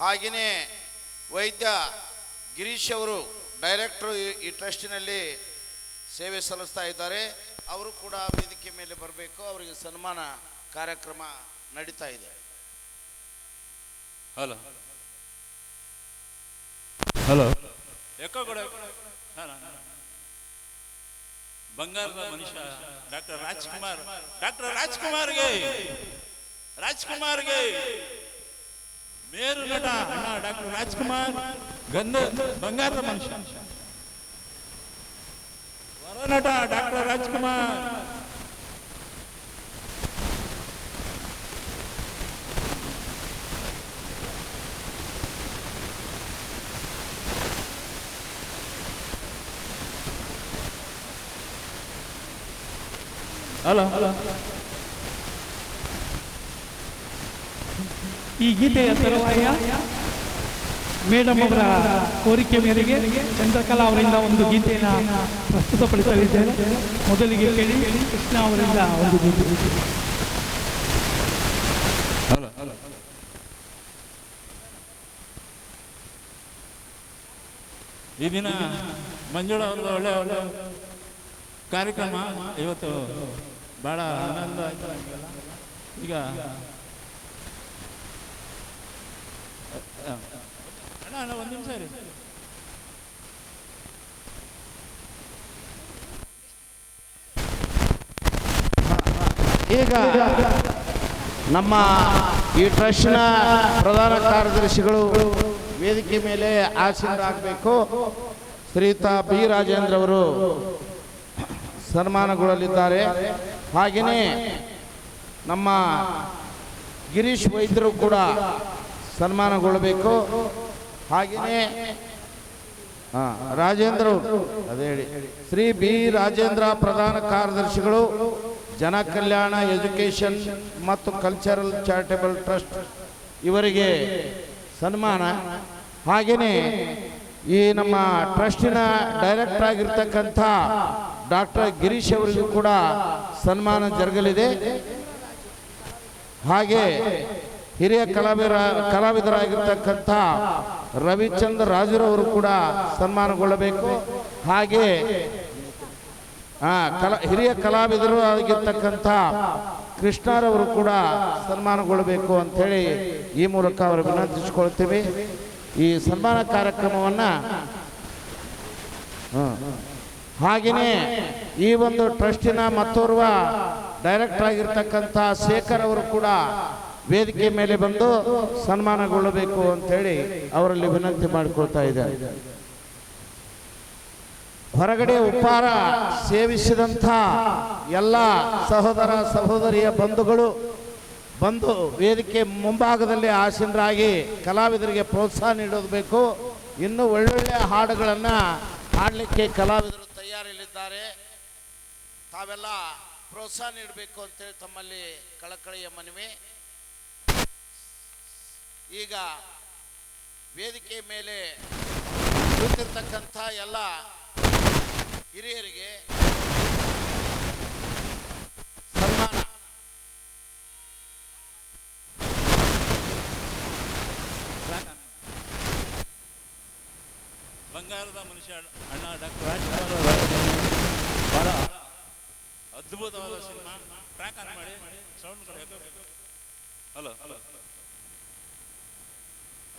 ಹಾಗೆಯೇ ವೈದ್ಯ ಗಿರೀಶ್ ಅವರು ಡೈರೆಕ್ಟ್ರು ಈ- ಟ್ರಸ್ಟಿನಲ್ಲಿ ಸೇವೆ ಸಲ್ಲಿಸ್ತಾ ಇದ್ದಾರೆ. ಅವರು ಕೂಡ ವೇದಿಕೆ ಮೇಲೆ ಬರಬೇಕು. ಅವರಿಗೆ ಸನ್ಮಾನ ಕಾರ್ಯಕ್ರಮ ನಡೀತಾ ಇದೆ. ಹಲೋ. ಹಲೋ. ಎಕ್ಕೋಡ ಕೂಡ ಹಲೋ. ಬಂಗಾರದ ಮನುಷ್ಯ ಡಾಕ್ಟರ್ ರಾಜ್ಕುಮಾರ್. ಡಾಕ್ಟರ್ ರಾಜ್ಕುಮಾರ್ಗೆ. ರಾಜ್ಕುಮಾರ್ಗೆ. ಮೇರು ನಟ ಅಣ್ಣ ಡಾಕ್ಟರ್ ರಾಜ್ಕುಮಾರ್ ಗಂಧ ಬಂಗಾರದ ಮನುಷ್ಯ ವರ ನಟ ಡಾಕ್ಟರ್ ರಾಜ್ಕುಮಾರ್ ಹಲೋ ಹಲೋ ಈ ಗೀತೆಯ ತರುವಾಯ ಮೇಡಮ್ ಅವರ ಕೋರಿಕೆ ಮೇರೆಗೆ ಚಂದ್ರಕಲಾ ಅವರಿಂದ ಒಂದು ಗೀತೆಯನ್ನು ಪ್ರಸ್ತುತಪಡಿಸಲಿದ್ದೇನೆ. ಮೊದಲಿಗೆ ಕೇಳಿ ಕೃಷ್ಣ ಅವರಿಂದ ಒಂದು ಗೀತೆ. ಈ ದಿನ ಮಂಜುಳ ಒಂದು ಒಳ್ಳೆ ಒಳ್ಳೆ ಕಾರ್ಯಕ್ರಮ. ಇವತ್ತು ಬಹಳ ಆನಂದ. ಈಗ ಅಣ್ಣ ಅಣ್ಣ, ಒಂದು ನಿಮಿಷ ಇರಿ. ಈಗ ನಮ್ಮ ಈ ಟ್ರಸ್ಟ್ನ ಪ್ರಧಾನ ಕಾರ್ಯದರ್ಶಿಗಳು ವೇದಿಕೆ ಮೇಲೆ ಆಸೀನರಾಗಬೇಕು ಶ್ರೀಯುತ ಬಿ ರಾಜೇಂದ್ರ ಅವರು ಸನ್ಮಾನಗೊಳ್ಳಲಿದ್ದಾರೆ. ಹಾಗೆಯೇ ನಮ್ಮ ಗಿರೀಶ್ ವೈದ್ಯರು ಕೂಡ ಸನ್ಮಾನಗೊಳ್ಳಬೇಕು. ಹಾಗೆಯೇ, ಹಾ ರಾಜೇಂದ್ರ ಅದೇ ಹೇಳಿ. ಶ್ರೀ ಬಿ ರಾಜೇಂದ್ರ ಪ್ರಧಾನ ಕಾರ್ಯದರ್ಶಿಗಳು, ಜನ ಕಲ್ಯಾಣ ಎಜುಕೇಷನ್ ಮತ್ತು ಕಲ್ಚರಲ್ ಚಾರಿಟಬಲ್ ಟ್ರಸ್ಟ್ ಇವರಿಗೆ ಸನ್ಮಾನ. ಹಾಗೆಯೇ, ಈ ನಮ್ಮ ಟ್ರಸ್ಟಿನ ಡೈರೆಕ್ಟರ್ ಆಗಿರ್ತಕ್ಕಂಥ ಡಾಕ್ಟರ್ ಗಿರೀಶ್ ಅವರಿಗೂ ಕೂಡ ಸನ್ಮಾನ ಜರುಗಲಿದೆ. ಹಾಗೆ ಹಿರಿಯ ಕಲಾವಿದರ ಕಲಾವಿದರಾಗಿರ್ತಕ್ಕಂಥ ರವಿಚಂದ್ರ ರಾಜುರವರು ಕೂಡ ಸನ್ಮಾನಗೊಳ್ಳಬೇಕು. ಹಾಗೆ ಕಲಾ, ಹಿರಿಯ ಕಲಾವಿದರು ಆಗಿರ್ತಕ್ಕಂಥ ಕೃಷ್ಣರವರು ಕೂಡ ಸನ್ಮಾನಗೊಳ್ಳಬೇಕು ಅಂಥೇಳಿ ಈ ಮೂಲಕ ಅವರು ವಿನಂತಿಸಿಕೊಳ್ತೀವಿ. ಈ ಸನ್ಮಾನ ಕಾರ್ಯಕ್ರಮವನ್ನು ಹಾಗೆಯೇ ಈ ಒಂದು ಟ್ರಸ್ಟಿನ ಮತ್ತೋರ್ವ ಡೈರೆಕ್ಟರ್ ಆಗಿರ್ತಕ್ಕಂಥ ಶೇಖರ್ ಅವರು ಕೂಡ ವೇದಿಕೆ ಮೇಲೆ ಬಂದು ಸನ್ಮಾನಗೊಳ್ಳಬೇಕು ಅಂತೇಳಿ ಅವರಲ್ಲಿ ವಿನಂತಿ ಮಾಡಿಕೊಳ್ತಾ ಇದ್ದಾರೆ. ಹೊರಗಡೆ ಉಪಹಾರ ಸೇವಿಸಿದಂಥ ಎಲ್ಲ ಸಹೋದರ ಸಹೋದರಿಯ ಬಂಧುಗಳು ಬಂದು ವೇದಿಕೆ ಮುಂಭಾಗದಲ್ಲಿ ಆಸೀನರಾಗಿ ಕಲಾವಿದರಿಗೆ ಪ್ರೋತ್ಸಾಹ ನೀಡೋದು ಬೇಕು. ಇನ್ನು ಒಳ್ಳೊಳ್ಳೆಯ ಹಾಡುಗಳನ್ನು ಹಾಡಲಿಕ್ಕೆ ಕಲಾವಿದರು ತಯಾರಿಯಲ್ಲಿದ್ದಾರೆ. ತಾವೆಲ್ಲ ಪ್ರೋತ್ಸಾಹ ನೀಡಬೇಕು ಅಂತೇಳಿ ತಮ್ಮಲ್ಲಿ ಕಳಕಳಿಯ ಮನವಿ. ಈಗ ವೇದಿಕೆ ಮೇಲೆ ಕೂತಿರ್ತಕ್ಕಂಥ ಎಲ್ಲ ಹಿರಿಯರಿಗೆ ಸನ್ಮಾನ. ಬಂಗಾರದ ಮನುಷ್ಯ ಅಣ್ಣ ಡಾಕ್ಟರ್ ರಾಜ್ಕುಮಾರ್ ಬಹಳ ಅದ್ಭುತವಾದ ಸಿನಿಮಾ. ಟ್ರ್ಯಾಕ್ ಆನ್ ಮಾಡಿ. ಸೌಂಡ್ ಹಲೋ ಹಲೋ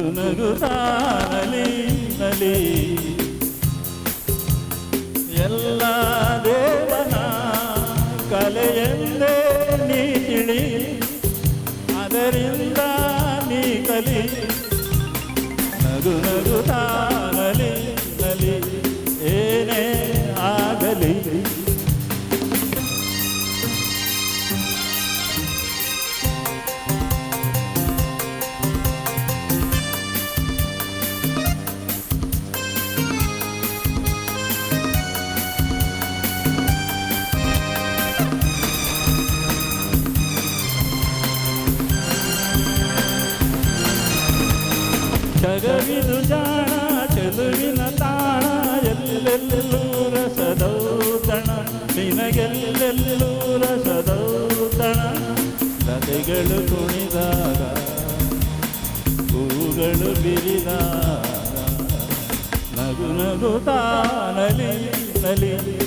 ನಗುತ್ತಾ ನಲಿ ನಲಿ. ಎಲ್ಲ ದೇವನ ಕಲೆಯೆಂದೇ ನೀ ಇಳಿ ಅದರಿಂದ ನೀ ಕಲಿ. ಜಗವಿದು ಜಾಣ ಚೆಲುವಿನ ತಾಣ ಎಲ್ಲೆಲ್ಲೂ ರಸದೌತಣ. ನಿನಗೆಲ್ಲೆಲ್ಲೂ ರಸದೌತಣ. ಲತೆಗಳು ಕುಣಿದಾಗ, ಹೂಗಳು ಬಿರಿದಾಗ. ನಗು ನಗು ತಾನಲಿ, ನಲಿ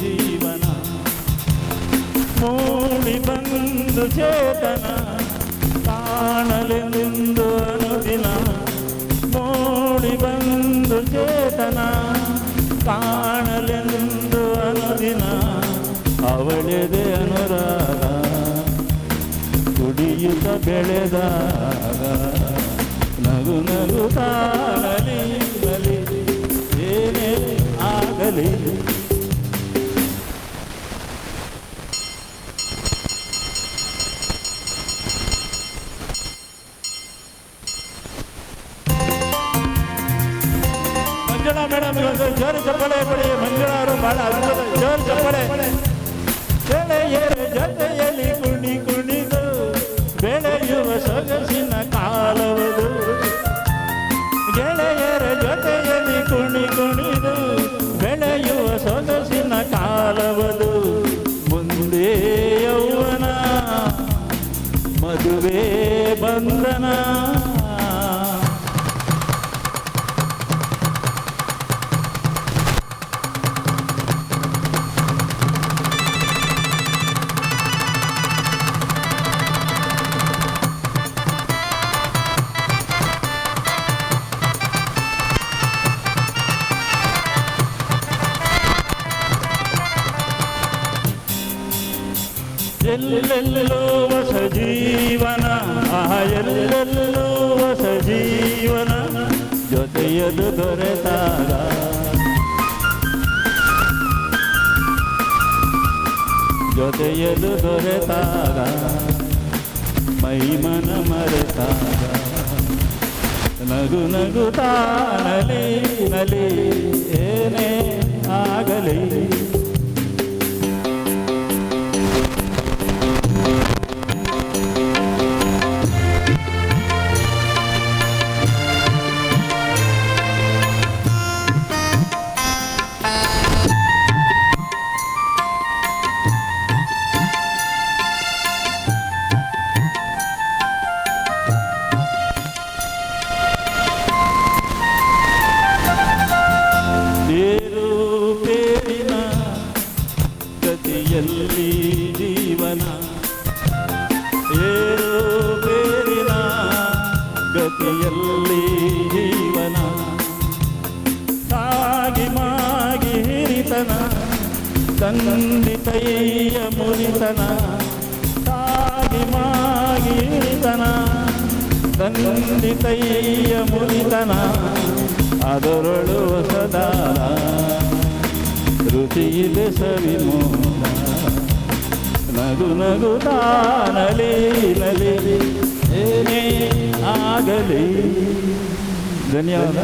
ಜೀವನ. ಮೂಡಿ ಬಂದು ಚೇತನ ಕಾಣಲೆಂದು ಅನುದಿನ. ಮೂಡಿ ಬಂದು ಚೇತನ ಕಾಣಲೆಂದು ಅನುದಿನ. ಅವಳೆದೆ ಅನುರಾಗ, ಕುಡಿಯುತ್ತ ಬೆಳೆದಾಗ. ನಗು ನಗು ತಾಳಲಿ ಏನೇ ಆಗಲಿ. ಜೋರು ಚಪ್ಪಳೆ ಕೊಡಿ ಮಂಜುಳಾ ಅವರು ಬಹಳ ಅದ್ಭುತ ಜೋರು ಚಪ್ಪಳೆ ಗೆಳೆಯರ ಜೊತೆಯಲ್ಲಿ ಕುಣಿ ಕುಣಿದು ಬೆಳೆಯುವ ಸೊಗಸಿನ ಕಾಲವದು ಗೆಳೆಯರ ಜೊತೆಯಲ್ಲಿ ಕುಣಿ ಕುಣಿದು ಬೆಳೆಯುವ ಸೊಗಸಿನ ಕಾಲವದು ಮುಂದೆ ಯೌವನ ಮದುವೆ ಬಂಧನ ಎಲ್ಲೆಲ್ಲೋ ಹೊಸ ಜೀವನ, ಆಹ, ಎಲ್ಲೆಲ್ಲೋ ಹೊಸ ಜೀವನ ಜೊತೆಯದು ದೊರೆತಾಗ. ಜೊತೆಯದು ದೊರೆತಾಗ ಮೈಮನ ಮರೆತಾಗ. ನಗು ನಗು ತಾನಲಿ, ನಲಿ, ಏನೇ ಆಗಲಿ. ತಂದಿತಯ್ಯ ಮುರಿತನ ಸಾಗಿ ಮಾಗಿ ಹಿರಿತನ ತಂದಿತಯ್ಯ ಮುರಿತನ ಅದರೊಳು ಋತಿಯಿದೆ ಸವಿ ಸವಿಮೋಹ ನಗು ನಗು ತಾನಲಿ ನಲಿ, ಏನೇ ಆಗಲಿ. ಧನ್ಯವಾದ.